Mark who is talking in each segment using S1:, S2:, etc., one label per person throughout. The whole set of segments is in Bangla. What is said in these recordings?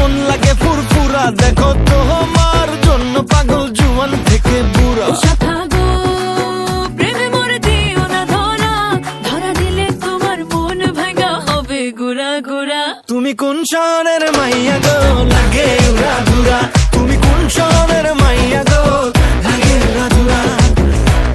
S1: কাছে মন লাগে ফুরফুরা দেখো তোমার জন্য পাগল জুয়ান থেকে বুড়া। তুমি কোন শহরের মাইয়া গো? লাগে উড়া ধুরা। তুমি কোন শহরের মাইয়া গো? লাগে উড়া ধুরা।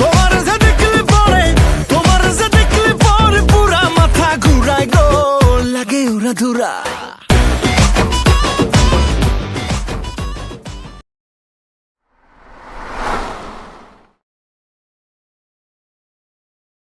S1: তোমার যে দেখলে পরে তোমার যে দেখলে পরে পুরা মাথা ঘুরায় গো। লাগে উড়া ধুরা।